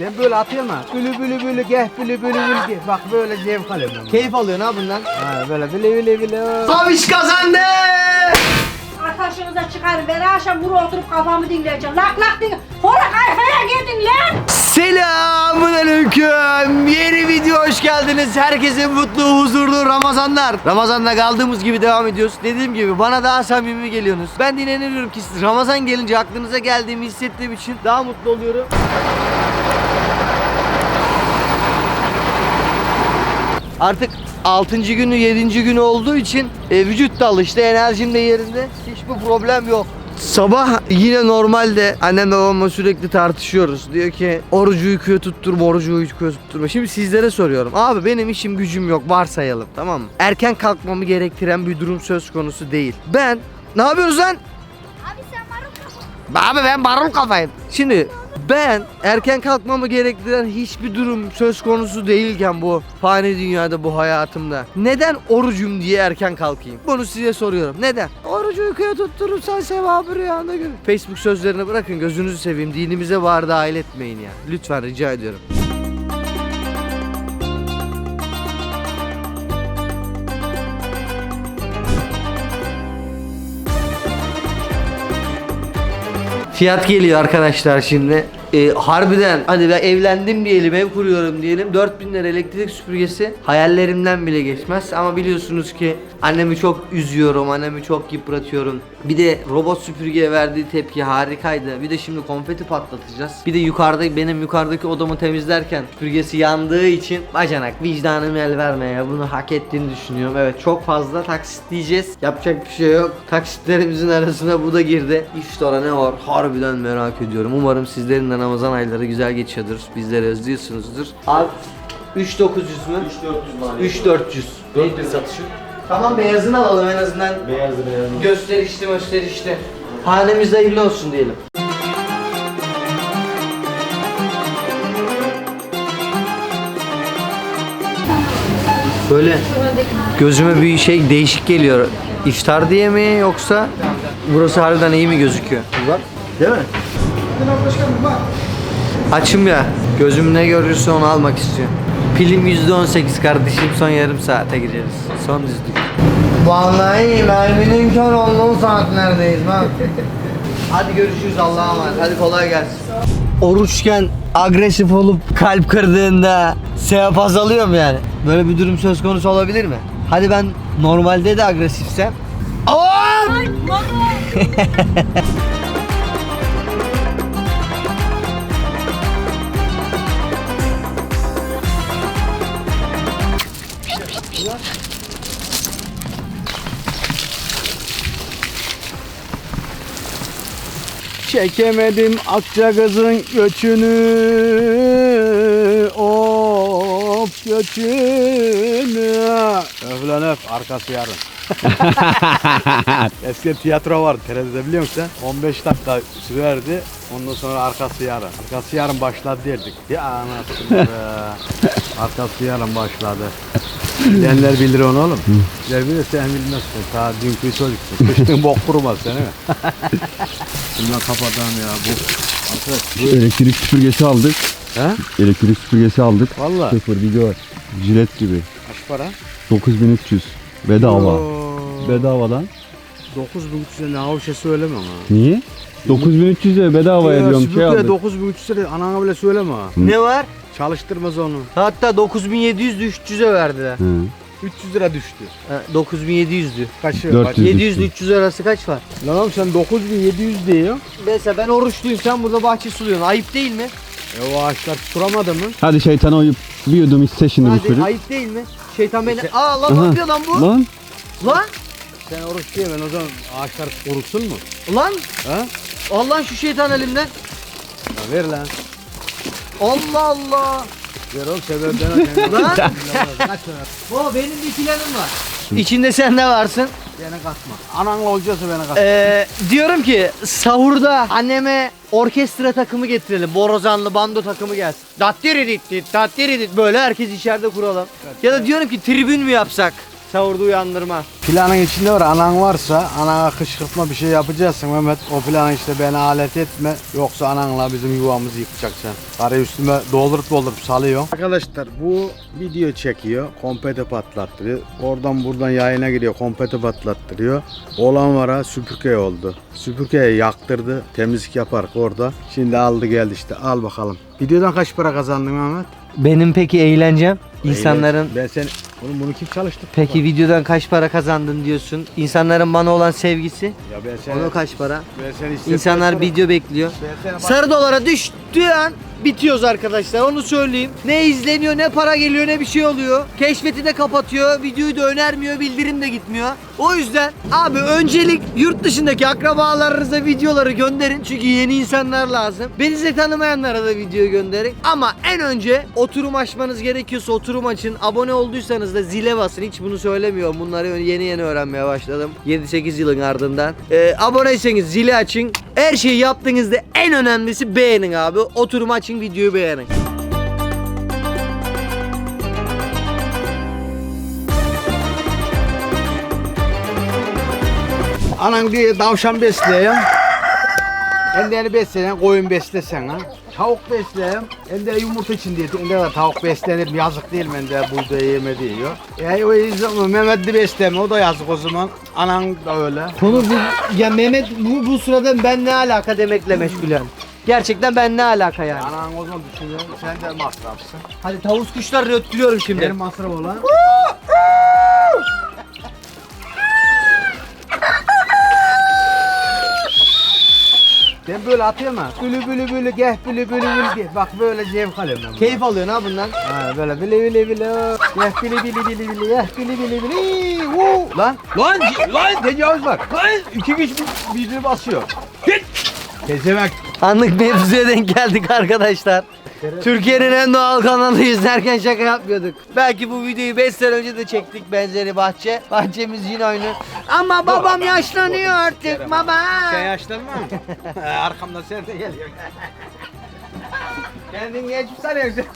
Ben böyle atıyorum ha. Bülü bülü bülü geh bülü bülü bülü geh. Bak böyle zevk alıyorum. ben. Keyif alıyorsun ha bundan. Ha böyle bülü bülü bülü. Babiş kazandı. Arkadaşınıza çıkarın. Ben akşam burada oturup kafamı dinleyeceğim. Lak lak dinle. Hora kayfaya gidin lan. Selamun aleyküm. Yeni video hoş geldiniz. Herkese mutlu, huzurlu Ramazanlar. Ramazan'da kaldığımız gibi devam ediyoruz. Dediğim gibi bana daha samimi geliyorsunuz. Ben de inanıyorum ki siz Ramazan gelince aklınıza geldiğimi hissettiğim için daha mutlu oluyorum. Artık 6. günü 7. günü olduğu için e, vücut da alıştı enerjim de yerinde hiçbir problem yok. Sabah yine normalde annemle babamla sürekli tartışıyoruz. Diyor ki orucu uykuya tutturma, orucu uykuya tutturma. Şimdi sizlere soruyorum. Abi benim işim gücüm yok varsayalım tamam mı? Erken kalkmamı gerektiren bir durum söz konusu değil. Ben ne yapıyoruz lan? Abi sen marul Abi ben barul kafayım. Şimdi ben erken kalkmamı gerektiren hiçbir durum söz konusu değilken bu fani dünyada bu hayatımda neden orucum diye erken kalkayım? Bunu size soruyorum. Neden? Orucu uykuya tutturursan sevabı rüyanda görür. Facebook sözlerini bırakın gözünüzü seveyim dinimize var dahil etmeyin ya. Lütfen rica ediyorum. Fiyat geliyor arkadaşlar şimdi. Ee, harbiden hadi ben evlendim diyelim ev kuruyorum diyelim 4000 lira elektrik süpürgesi hayallerimden bile geçmez. Ama biliyorsunuz ki annemi çok üzüyorum annemi çok yıpratıyorum. Bir de robot süpürgeye verdiği tepki harikaydı. Bir de şimdi konfeti patlatacağız. Bir de yukarıda benim yukarıdaki odamı temizlerken süpürgesi yandığı için bacanak vicdanım el vermeye bunu hak ettiğini düşünüyorum. Evet çok fazla taksitleyeceğiz yapacak bir şey yok. Taksitlerimizin arasına bu da girdi. İftar'a ne var? Harbiden merak ediyorum. Umarım sizlerin Ramazan ayları güzel geçiyordur bizleri özlüyorsunuzdur abi 3900 mü? 3400 mali. 3400 4000 satışı. Tamam beyazını alalım en azından Beyazlı beyazlı. gösterişli gösterişli Hanemiz hayırlı olsun diyelim Böyle gözüme bir şey değişik geliyor. İftar diye mi yoksa burası harbiden iyi mi gözüküyor? Bak. Değil mi? Açım ya. Gözüm ne görürse onu almak istiyorum. Pilim %18 kardeşim son yarım saate gireriz. Son düzlük. Vallahi merminin kör olduğu saatlerdeyiz bak. Hadi görüşürüz Allah'a emanet. Hadi kolay gelsin. Oruçken agresif olup kalp kırdığında sevap azalıyor mu yani? Böyle bir durum söz konusu olabilir mi? Hadi ben normalde de agresifsem. Aa! Çekemedim akça kızın göçünü. Of göçünü. Öf lan öf arkası yarın. Eskiden tiyatro vardı TRT'de biliyor musun sen? 15 dakika sürerdi Ondan sonra arkası yarın. Arkası yarın başladı derdik. Ya anasını Arkası yarın başladı Bilenler bilir onu oğlum. Bilenler bilir sen bilmezsin. Ta dünkü çocuksun. Kıştın bok kurumaz seni mi? Bundan kapatalım ya bu. Arkadaş bu. Elektrik süpürgesi aldık. He? Elektrik süpürgesi aldık. Valla. Sıfır video. Jilet gibi. Kaç para? 9300. Bedava. Oo. Bedavadan. 9300 lira ne havşe söyleme ama. Niye? 9300 lira bedava ediyorum şey aldık. 9300 lira anana bile söyleme ha. Ne var? Çalıştırmaz onu. Hatta 9700 300'e verdiler. Hı. 300 lira düştü. Ha, 9700'dü. Kaçı? 400. Kaç? 700 ile 300 arası kaç var? Lan oğlum sen 9700 diyor. Mesela ben oruçluyum sen burada bahçe suluyorsun. Ayıp değil mi? E o ağaçlar tutturamadı mı? Hadi şeytana uyup bir yudum içse şimdi bu Hadi çocuk. ayıp değil mi? Şeytan beni... Aa lan ne Aha. yapıyor lan bu? Lan Lan! Sen oruç diye ben o zaman ağaçlar kurutsun mu? Lan! Ha? Allah şu şeytan elimden. Ya ver lan. Allah Allah! Oğlum sebepten Lan! Kaç? Baba benim bir planım var. İçinde sen ne varsın? Beni katma. Ananla olacaksa beni katma. Ee, diyorum ki sahurda anneme orkestra takımı getirelim. Borazanlı bando takımı gelsin. Dattiririt, dattiririt böyle herkes içeride kuralım. Ya da diyorum ki tribün mü yapsak? Sahurda uyandırma. planın içinde var anan varsa anana kışkırtma bir şey yapacaksın Mehmet. O planın işte beni alet etme. Yoksa ananla bizim yuvamızı yıkacaksın. Karı üstüme doldurup doldurup salıyor. Arkadaşlar bu video çekiyor. Kompete patlattırıyor. Oradan buradan yayına giriyor. Kompete patlattırıyor. Olan vara süpürge oldu. Süpürgeyi yaktırdı. Temizlik yaparak orada. Şimdi aldı geldi işte. Al bakalım. Videodan kaç para kazandın Mehmet? Benim peki eğlencem insanların Ben sen Oğlum bunu kim çalıştı? peki videodan kaç para kazandın diyorsun. İnsanların bana olan sevgisi. Ya ben seni, Ona kaç para? ben seni hissettim. İnsanlar video bekliyor. Ben Sarı dolara düştüğü an bitiyoruz arkadaşlar onu söyleyeyim. Ne izleniyor ne para geliyor ne bir şey oluyor. Keşfeti de kapatıyor. Videoyu da önermiyor. Bildirim de gitmiyor. O yüzden abi öncelik yurt dışındaki akrabalarınıza videoları gönderin. Çünkü yeni insanlar lazım. Beni de tanımayanlara da video gönderin. Ama en önce oturum açmanız gerekiyorsa oturum açın. Abone olduysanız da zile basın. Hiç bunu söylemiyorum. Bunları yeni yeni öğrenmeye başladım. 7-8 yılın ardından. Ee, aboneyseniz zili açın. Her şeyi yaptığınızda en önemlisi beğenin abi. Oturum açın videoyu beğenin. Anan diye tavşan besleyeyim. Kendini besleyen koyun beslesen ha. Tavuk besleyeyim. Ende yumurta için diye. Ende de tavuk beslenir mi? Yazık değil mi? Ende buğday yeme diyor. Ya o yüzden Mehmet'i besleme. O da yazık o zaman. Anan da öyle. Onur bu, ya Mehmet bu, bu sırada ben ne alaka demekle meşgulüm. Gerçekten ben ne alaka yani. Anan o zaman düşünüyorum. Sen de masrafsın. Hadi tavus kuşlarını öttürüyorum şimdi. Benim masraf olan. Ben böyle atıyorum ha. Bülü bülü bülü geh bülü bülü bülü geh. Bak böyle zevk alıyorum ben. Keyif alıyorsun ha bundan. Ha böyle bili bili bili. Geh bili bili bili bili. Geh bili bili bili. Woo. Lan lan lan tecavüz var. Lan iki kişi bir- birbirini basıyor. Git. Kesemek. Anlık mevzuya denk geldik arkadaşlar. Türkiye'nin en doğal kanalı izlerken şaka yapmıyorduk. Belki bu videoyu 5 sene önce de çektik benzeri bahçe. Bahçemiz yine aynı. Ama babam yaşlanıyor artık baba. Sen yaşlanma mı? Arkamdan sen de geliyor. Kendin genç mi sanıyorsun?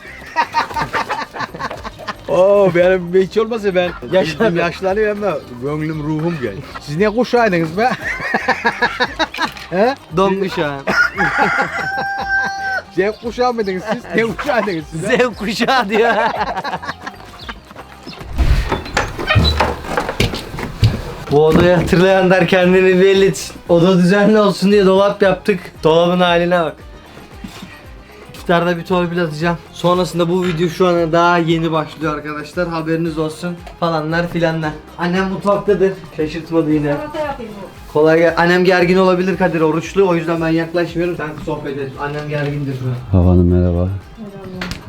Oo benim hiç olmasa ben yaşlanıyorum yaşlanıyorum ama gönlüm ruhum genç. Siz ne kuşaydınız be? He? Don kuşağı. Z kuşağı mıydınız siz? Ne kuşaydınız siz? he? Z kuşağı diyor. Bu odayı hatırlayanlar kendini belli etsin. Oda düzenli olsun diye dolap yaptık. Dolabın haline bak. İftarda bir torpil atacağım. Sonrasında bu video şu ana daha yeni başlıyor arkadaşlar. Haberiniz olsun falanlar filanlar. Annem mutfaktadır. Şaşırtmadı yine. Salata yapayım bu. Kolay gel. Annem gergin olabilir Kadir oruçlu. O yüzden ben yaklaşmıyorum. Sen sohbet et. Annem gergindir şu an. Havanım merhaba.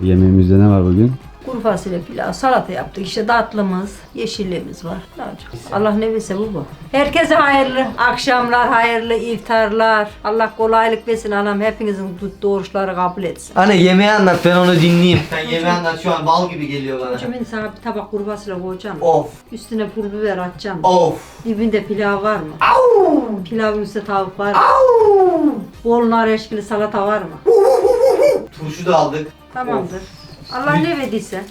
Yemeğimizde ne var bugün? Kuru fasulye pilav, salata yaptık. İşte tatlımız, yeşilliğimiz var. Ne olacak? Allah ne bilse bu bu. Herkese hayırlı akşamlar, hayırlı iftarlar. Allah kolaylık versin anam. Hepinizin tuttuğu oruçları kabul etsin. Anne yemeği anlat ben onu dinleyeyim. Sen yemeği anlat şu an bal gibi geliyor bana. Şimdi sana bir tabak kuru fasulye koyacağım. Of Üstüne pul biber atacağım. of. Dibinde pilav var mı? Au! Pilavın üstünde tavuk var! Bol nar eşkili salata var mı? Turşu da aldık. Tamamdır. Allah ne verdiyse.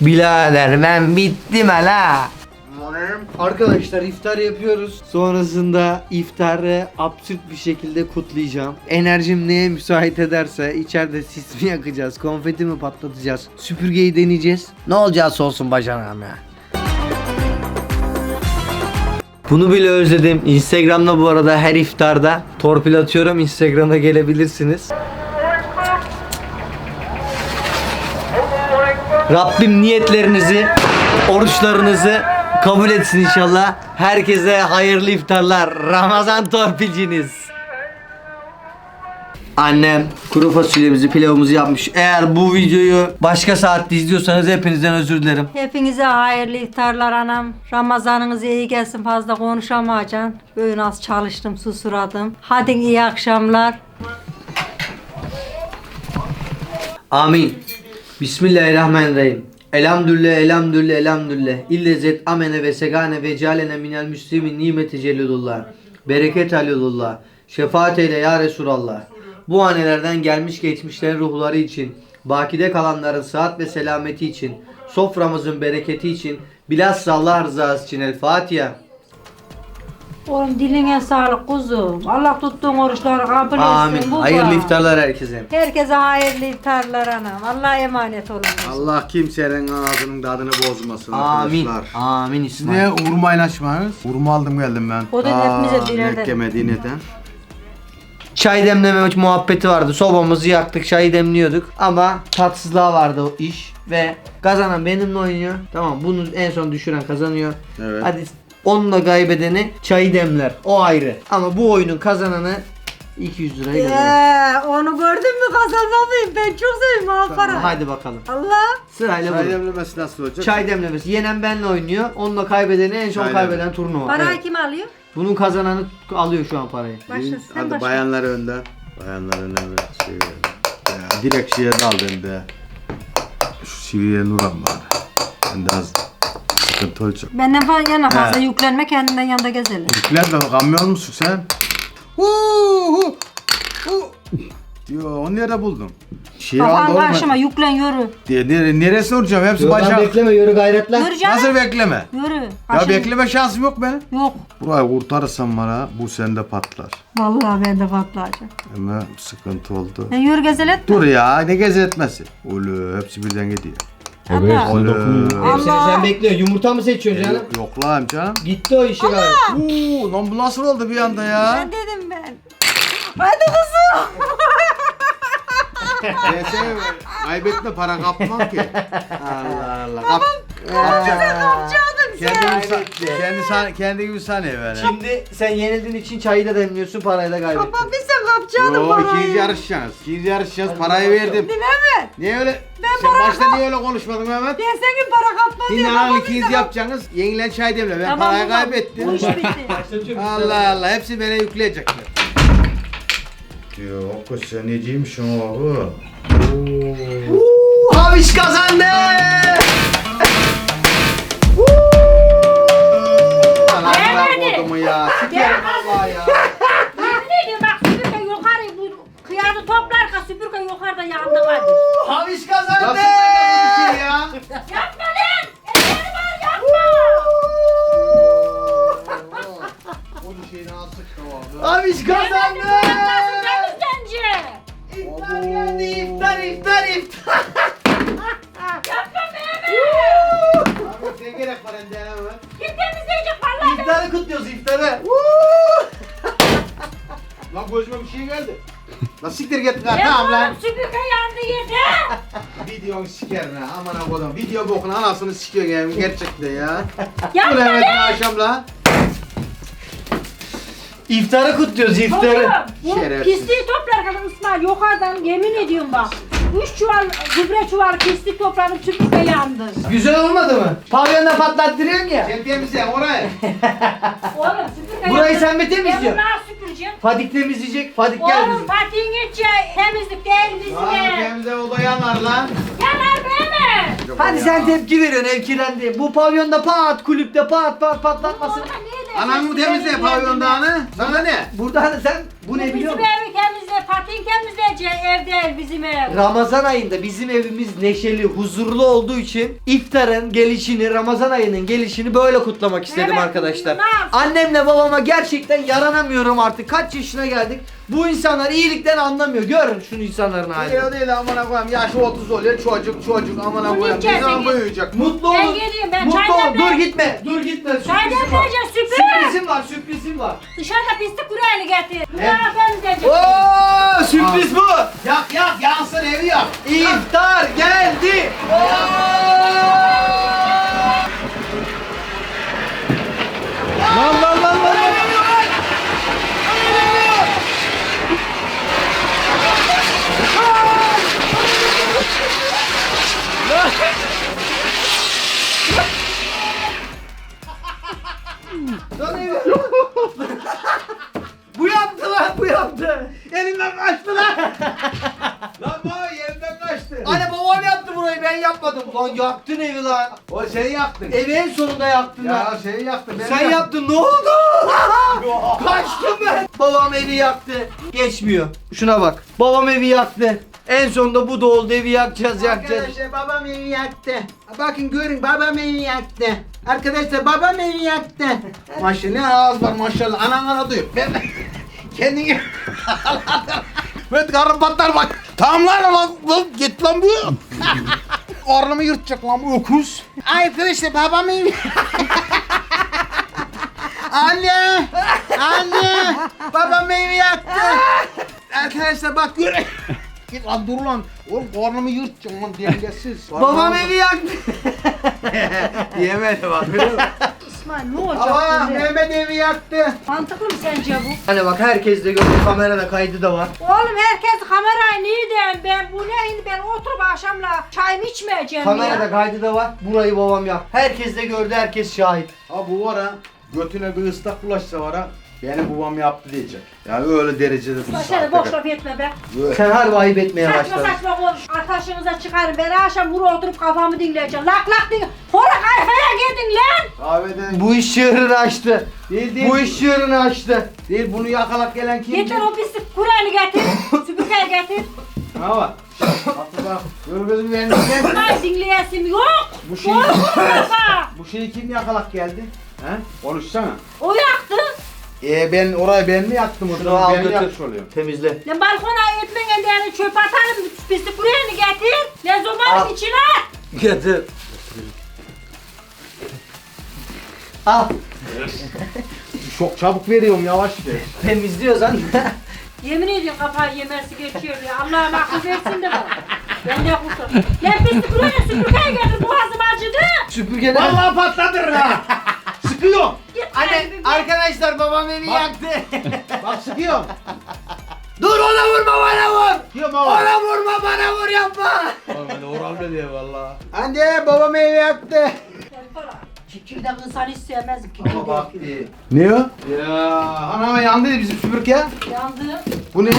Birader ben bittim hala. Arkadaşlar iftar yapıyoruz. Sonrasında iftarı absürt bir şekilde kutlayacağım. Enerjim neye müsait ederse içeride sis mi yakacağız, konfeti mi patlatacağız, süpürgeyi deneyeceğiz. Ne olacaksa olsun bacanağım ya. Bunu bile özledim. Instagram'da bu arada her iftarda torpil atıyorum. Instagram'a gelebilirsiniz. Rabbim niyetlerinizi, oruçlarınızı kabul etsin inşallah. Herkese hayırlı iftarlar. Ramazan torpilciniz. Annem kuru fasulyemizi, pilavımızı yapmış. Eğer bu videoyu başka saatte izliyorsanız hepinizden özür dilerim. Hepinize hayırlı iftarlar anam. Ramazanınız iyi gelsin fazla konuşamayacağım. Bugün az çalıştım susuradım. Hadi iyi akşamlar. Amin. Bismillahirrahmanirrahim. Elhamdülillah, elhamdülillah, elhamdülillah. İllezet amene ve segane ve cealene minel müslimin nimeti celilullah. Bereket halilullah. Şefaat eyle ya Resulallah. Bu hanelerden gelmiş geçmişlerin ruhları için, bakide kalanların sıhhat ve selameti için, soframızın bereketi için Bilhassa Allah rızası için El Fatiha. Oğlum diline sağlık kuzum. Allah tuttuğun oruçları kabul etsin. Amin. baba. Hayırlı iftarlar herkese. Herkese hayırlı iftarlar anam. Allah'a emanet olun. Allah kimsenin ağzının tadını bozmasın Amin. arkadaşlar. Amin İsmail. niye hurmayla açmadınız? Hurma aldım geldim ben. O da hepimize birer Mekke tane. Medine'den. Çay demleme muhabbeti vardı. Sobamızı yaktık, çayı demliyorduk. Ama tatsızlığa vardı o iş. Ve kazanan benimle oynuyor. Tamam bunu en son düşüren kazanıyor. Evet. Hadi onunla kaybedeni çayı demler. O ayrı. Ama bu oyunun kazananı 200 lirayı kazanır. Ee, onu gördün mü kazanmalıyım. Ben çok seviyorum al para. Hadi bakalım. Allah. Sırayla Çay demlemesi nasıl olacak? Çay demlemesi. Yenen benle oynuyor. Onunla kaybedeni en son Çay kaybeden turnuva. Parayı Evet. kim alıyor? Bunun kazananı alıyor şu an parayı. Başla sen Hadi başla. bayanlar önden. Bayanlar önden ve şey ya, direkt şeye dal ben de. Şu şiviye nuram bari. Ben de az sıkıntı olacak. Benden fazla yana fazla yüklenme kendinden yanında gezelim. Yüklen de kamyon musun sen? Hu. Yo onu nerede buldun? Şey Kafan karşıma yüklen yürü. Diye, nere, neresine vuracağım? Hepsi lan bacak. bekleme yürü gayretle. Yürü canım. Nasıl bekleme? Yürü. Ya bekleme şansım yok benim. Yok. Burayı kurtarırsan bana bu sende patlar. Vallahi ben de patlayacağım. Ama sıkıntı oldu. Ben yürü gezelet. Dur ya ne gezetmesi. Ulu hepsi birden gidiyor. Evet, Allah. hepsine dokunuyor. Hepsini Allah. sen bekliyorsun. Yumurta mı seçiyorsun canım? Yok, yok lan canım. Gitti o işi galiba. Uuu lan bu nasıl oldu bir anda ya? Ben dedim ben. Hadi kızım. Ben seni kaybetme para kapmam ki. Allah Allah. Kap, kapacak. Kendi, sen. gibi sa- kendi, san- kendi gibi saniye böyle. Şimdi sen yenildiğin için çayı da demliyorsun, parayı da kaybettin. Baba bir sen kapçaydın Yo parayı. ikinci yarışacağız. İkinci yarışacağız. Parayı verdim. Mehmet. Niye öyle? Ben Sen para başta kap- niye öyle konuşmadın Mehmet? Ben senin para kapma Şimdi diye anan baba ikiniz bize- yapacaksınız. Yenilen çay demle. Ben Tamam, parayı kaybettim. Bu iş bitti. Allah Allah hepsi bana yükleyecekler. Yok kız sen neciymişsin oğlum? Haviş kazandı! Kodumu ya. Sikerim vallahi ya. Yemin ediyorum bak süpürge yukarı bu kıyarı toplarken süpürge yukarıda yandı hadi. Haviş Nasıl kazandı! böyle bir şey ya? Yapma lan! Var yapma! Şeyini. Haviş kazandı! Lan siktir git lan Ya tamam lan. süpürge yandı yeter! Videonu sikerim ha aman akodum. Video bokunu anasını sikiyor yani gerçekten ya. Yapma Bu ne evet lan! akşam lan. İftarı kutluyoruz, iftarı! Oğlum bu Şerefsiz. pisliği toplarken İsmail yukarıdan yemin ediyorum bak. Üç çuval gübre çuval pislik topladım süpürge yandı. Güzel olmadı mı? Pavyonda patlattırıyorsun ya. Sen temizle orayı. Oğlum süpürge Burayı yandı. sen mi temizliyorsun? Ben bunu nasıl süpüreceğim? Fadik temizleyecek, Fadik gel Oğlum bizim. Fatih'in içi temizlik değil bizim Lan ev. temizle o da yanar lan. Yanar Mehmet. Hadi sen tepki veriyorsun ev kirlendi. Bu pavyonda pat, kulüpte pat pat patlatmasın. Oğlum niye de- Anam mı temizle Bizim pavyondağını? Sana ne? Burada hani sen bu ne Bizim biliyor musun? evi temizle, Fatih'in temizleyeceği ev değil bizim ev. Ramazan ayında bizim evimiz neşeli, huzurlu olduğu için iftarın gelişini, Ramazan ayının gelişini böyle kutlamak istedim Evet, arkadaşlar. Annemle babama gerçekten yaranamıyorum artık. Kaç yaşına geldik? Bu insanlar iyilikten anlamıyor. Görün şunu insanların halini. Değil değil amına koyayım. Yaşı 30 oluyor çocuk çocuk amına koyayım. Ne içerisine zaman büyüyecek? Mutlu Ben olun. geleyim, ben Mutlu çay ol. demleyeyim. Dur gitme. Dur gitme. Çay Sürprizim var. demleyeceğim, süpür. Sürprizim var. Sürprizim var. Dışarıda pislik kurayla getir. Bunları temizleyecek. Oo, sürpriz bu. Yak yak yansın evi yak. İftar geldi. Lan lan lan lan. bu yaptı lan bu yaptı. Elimden kaçtı lan. lan baba yerimden kaçtı. Anne babam yaptı burayı ben yapmadım. Lan yaktın evi lan. O şeyi yaktın. Evi en sonunda yaktın lan. Ya şeyi yaktın. beni Sen yaktın. yaptın ne oldu? Kaçtım ben. Babam evi yaktı. Geçmiyor. Şuna bak. Babam evi yaktı. En sonunda bu da oldu evi yakacağız yakacağız. Arkadaşlar babam evi yaktı. Bakın görün babam evi yaktı. Arkadaşlar babam evi yaktı. Maşallah ne ağız var maşallah. Anan ana duyuyor. Ben kendini Ben karnım patlar bak. Tamam lan lan, lan git lan bu. Karnımı yırtacak lan bu öküz. Ay arkadaşlar babam evi. Anne! Anne! Babam evi yaktı. Arkadaşlar bak gör. Git lan dur lan. Oğlum karnımı yırtacağım lan dengesiz. Babam evi yaktı. Diyemedi bak. İsmail ne olacak Ama böyle? Mehmet evi yaktı. Mantıklı mı sence bu? Hani bak herkes de gördü kamerada kaydı da var. Oğlum herkes kamerayı nereden ben bu ne şimdi ben oturup akşamla çayımı içmeyeceğim Kamerada ya. kaydı da var. Burayı babam yaktı. Herkes de gördü herkes şahit. Ha bu var ha. Götüne bir ıslak bulaşsa var ha. Benim babam yaptı diyecek. Yani öyle derecede bir Başarı boş laf etme be. Sen harbi ayıp etmeye Saçma başladın. saçma konuş. Arkadaşınıza çıkarım. Ben akşam buraya oturup kafamı dinleyeceğim. Lak lak dinle. Hora kayfaya gidin lan. Kahveden Bu iş çığırını açtı. Değil, değil. Bu iş çığırını açtı. değil bunu yakalak gelen kim? Getir o pislik Kur'an'ı getir. Süpürgeyi getir. Ha bak. Atı bak. Gör gözümü beğendin. Bunlar dinleyesim yok. Bu şey baba. bu şeyi kim yakalak geldi? He? Konuşsana. O yaktı. Ee ben orayı ben mi yaktım o Şunu zaman? al Ben mi götür. yakmış? Temizle. Lan balkona etmen ellerini çöp atarım. Pislik Kur'an'ı getir. Lan Al. zobanın içine at. Getir. Al. Çok çabuk veriyorum yavaş ver. Temizliyoruz anne. Yemin ediyorum kafayı yemesi geçiyor ya. Allah'ım akıl versin de bana. Ben de kurtuldum. Lan pislik Kur'an'ı süpürgeyi getir. Boğazım acıdı. Süpürge Vallahi patladır ha. Sıkıyor. Anne arkadaşlar babam evi Bak. yaktı. Bak sıkıyor. Dur ona vurma bana vur. Sıkıyor baba. Ona vurma bana vur yapma. Oğlum oral ne diyor valla. Anne babam evi yaktı. Kikirdek insan hiç sevmez. Ama bak Kikirdek. iyi. Ne o? Ya anama yandı bizim süpürge. Yandı. Bu ne?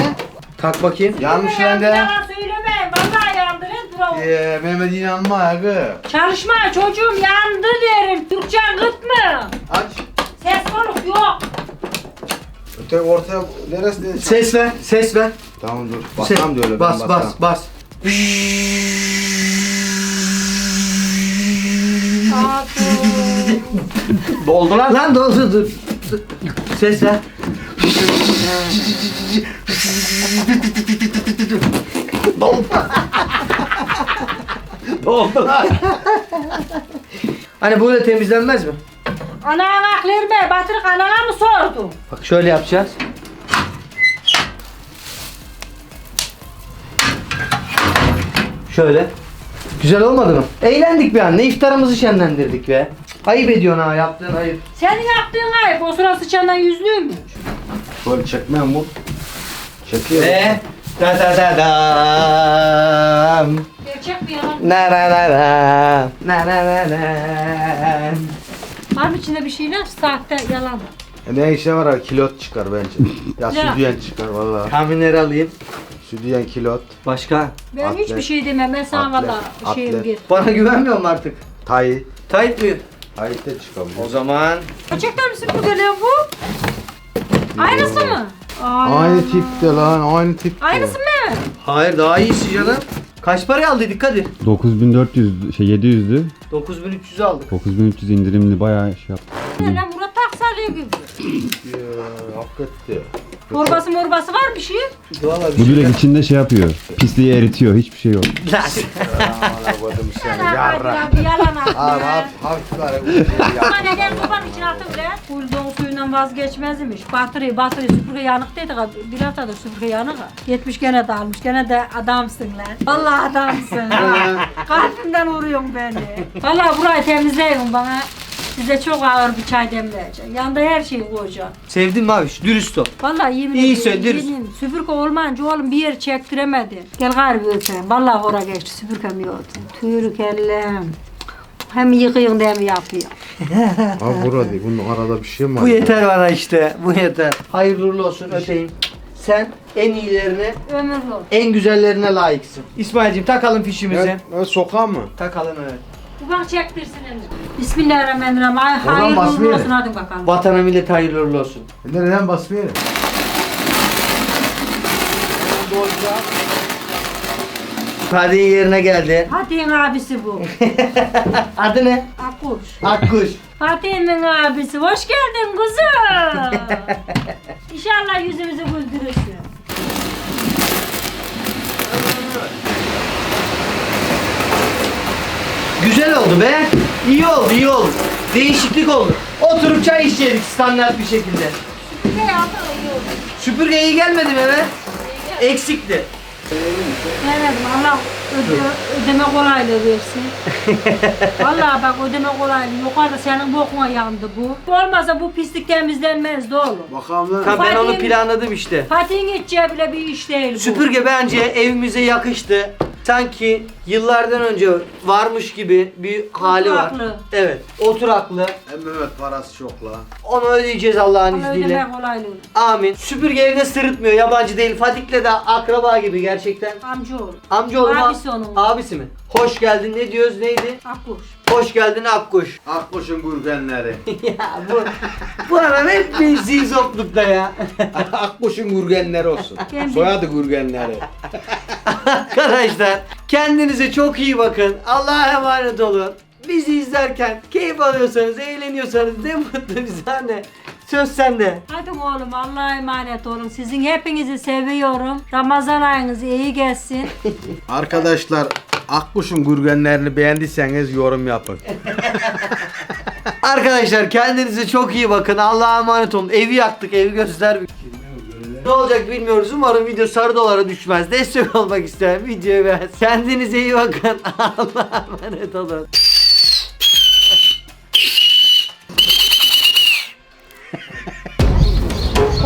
Tak bakayım. Yanmış Yandı, lan de. Yalan söylemeyin. Vallahi yandı. lan, Bravo. Ee, Mehmet inanma abi. Çalışma çocuğum yandı derim. Türkçen gıt mı? Aç. Ses soluk yok. Öte ortaya neresi? Ses ver, ses ver. Tamam dur. Basam da öyle. ben Bas bas bas. Doldu lan. Lan doldu dur. Ses ver. Doldu lan. Hani böyle temizlenmez mi? Anana hak verme. Batırık anana mı sordu? Bak şöyle yapacağız. Şöyle. Güzel olmadı mı? Eğlendik bir an. Ne iftarımızı şenlendirdik be. Ayıp ediyorsun ha yaptığın ayıp. Senin yaptığın ayıp. O sıra sıçandan yüzlüğü mü? Böyle çekmem bu. Çekiyor. Ve da da da dam. Gerçek mi yalan? Na na na na. Na na na na. Mı içinde bir şeyler? Sahte yalan. E ne işe var ha kilot çıkar bence. ya Ya. südyen çıkar valla. Tahminleri alayım. Südyen kilot. Başka? Ben Atlet. hiçbir şey demem. Ben sana Atlet. valla şeyim Atlet. gir. Bana güvenmiyor musun artık? Tay. Tayyip muyum? Tayte çıkabilir. O zaman Gerçekten misin bu geliyor bu? Aynısı mı? Ay. Aynı tipte lan aynı tipte. Aynısı mı? Hayır daha iyisi canım. Kaç paraya aldıydık Kadir? 9400 şey 700'dü. 9300 aldık. 9300 indirimli bayağı şey yaptı. Ne lan Murat Aksal'ı gibi. Ya, hakikaten. Torbası morbası var bir şey. Valla Bu direkt içinde şey yapıyor. Pisliği eritiyor. Hiçbir şey yok. Amına koydum seni Yalan yarra. abi yalan Abi abi. hafif hafif var. Ama neden sobanın içine attın be? Buldon suyundan vazgeçmezmiş. Batırıyor batırıyor süpürge yanık dedi. Bir haftadır süpürge yanık. Yetmiş gene de almış. Gene de adamsın lan. Vallahi adamsın. Kalbimden vuruyorsun beni. Vallahi burayı temizleyin bana. Size çok ağır bir çay demleyeceğim. Yanında her şeyi koyacağım. Sevdin mi abi? Dürüst ol. Vallahi yemin İyi ediyorum, söyleriz. yemin. Süpürge olmayınca oğlum bir yer çektiremedi. Gel gari bir öpeyim. Vallahi ora geçti süpürgem yoktu. Tüyürük ellem. Hem yıkayın hem yapıyor. Abi burada değil. Bunun arada bir şey mi var? Bu yeter bana işte. Bu yeter. Hayırlı uğurlu olsun öpeyim. Sen en iyilerine, Ömür en güzellerine layıksın. İsmail'cim takalım fişimizi. Evet, evet sokağım mı? Takalım evet. Bu bak çektirsin elini. Bismillahirrahmanirrahim. Ay hayırlı uğurlu olsun hadi bakalım. Vatana millet hayırlı uğurlu olsun. Nereden basmayalım? Fatih'in yerine geldi. Fatih'in abisi bu. Adı ne? Akkuş. Akkuş. Fatih'in abisi. Hoş geldin kuzum. İnşallah yüzümüzü güldürürsün. Güzel oldu be. İyi oldu, iyi oldu. Değişiklik oldu. Oturup çay içecektik standart bir şekilde. Ne yapalım iyi oldu. Süpürge iyi gelmedi mi eve? Eksikti. Denedim Allah öde, ödeme kolaylığı versin. Vallahi bak ödeme kolaylığı yukarıda senin bokuna yandı bu. Olmazsa bu pislik temizlenmezdi oğlum. Bakalım lan. Ha, ben onu Fatih'in- planladım işte. Fatih'in edeceği bile bir iş değil bu. Süpürge bence evimize yakıştı. Sanki yıllardan önce varmış gibi bir hali var. Oturaklı. Evet, oturaklı. Hem Mehmet parası çok la. Onu ödeyeceğiz Allah'ın Allah izniyle. ödeme kolaylığını. Amin. Süpürge evde sırıtmıyor, yabancı değil. Fatih'le de akraba gibi gerçekten. Amcaoğlu. Amcaoğlu mu? Abisi onun. Abisi mi? Hoş geldin ne diyoruz neydi? Akkuş. Hoş geldin Akkuş. Akkuş'un gürgenleri. ya bu bu adam hep bir zizoplukta ya. Akkuş'un gürgenleri olsun. Kendi- Soyadı gürgenleri. Arkadaşlar kendinize çok iyi bakın. Allah'a emanet olun. Bizi izlerken keyif alıyorsanız, eğleniyorsanız ne mutlu bize anne. Söz sende. Hadi oğlum Allah'a emanet olun. Sizin hepinizi seviyorum. Ramazan ayınız iyi geçsin. Arkadaşlar Akkuş'un gürgenlerini beğendiyseniz yorum yapın. Arkadaşlar kendinize çok iyi bakın. Allah'a emanet olun. Evi yaktık, evi göster. Ne olacak bilmiyoruz. Umarım video sarı dolara düşmez. Destek olmak isteyen videoyu beğen. Kendinize iyi bakın. Allah'a emanet olun.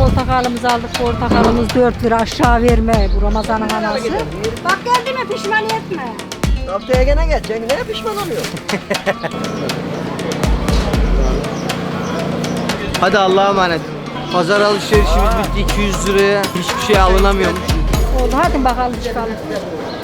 Portakalımızı aldık. Portakalımız 4 lira aşağı verme. Bu Ramazan'ın anası. Bak geldi mi pişman etme. Haftaya gene geleceksin. Neye pişman oluyor? Hadi Allah'a emanet. Pazar alışverişimiz bitti 200 liraya. Hiçbir şey alınamıyormuş. Oldu hadi bakalım çıkalım.